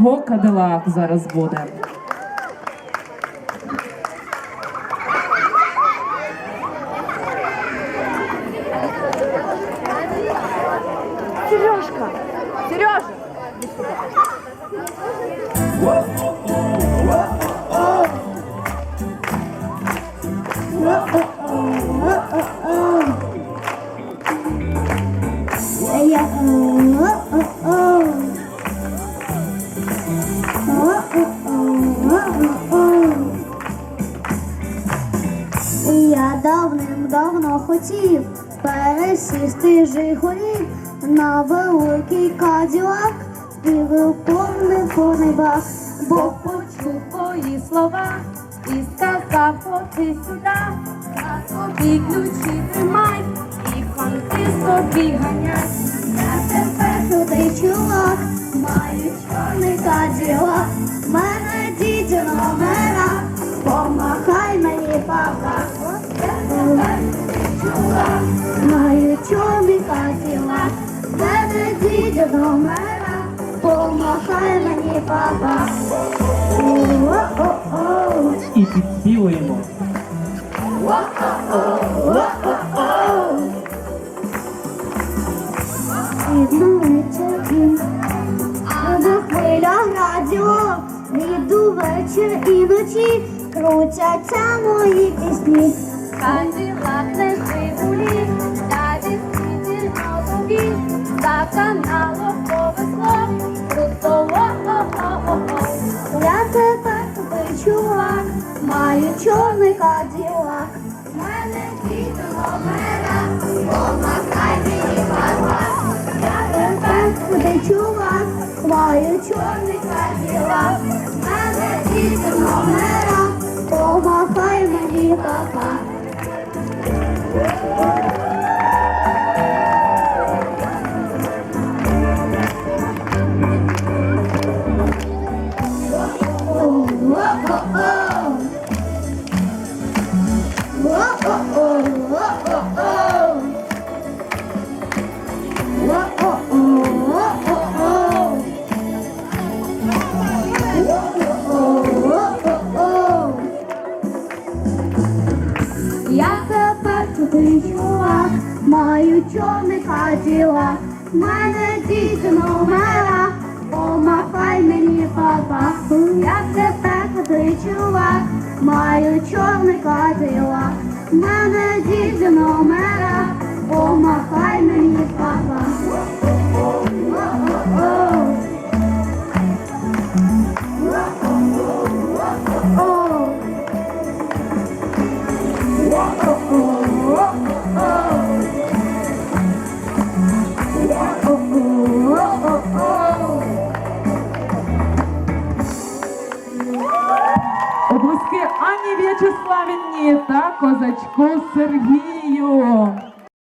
Го Кадилак зараз буде. Сережка! Сережа! Я Я давним-давно хотів пересісти Жигулів на великий каділак, співив повний повний бак, бо Почув твої слова і сказав, ходи сюди, на собі ключі тримай, і фанти собі ганяй. Я тепер туди чувак, маю чорний каділак, мене дідю номера, помахай мені папа. Каділак, мене дідю номера, помахай мені папа. І підспівуємо. Хвиля радіо, вечір і вночі, крутяться мої пісні. Каналом повезло, круто о-о-о-о-о. Я тепер тобі чувак, маю чорний каділак. Мене діти номера, помахай мені папа. Я тепер тобі чувак, маю чорний каділак. Мене діти номера, помахай мені папа. Маю чорний каділак, мене діти номера, помахай мені папа. Я тепер туди чувак, маю чорний каділак, мене діти номера, помахай мені папа. Обласки Ані В'ячеславівні та козачку Сергію.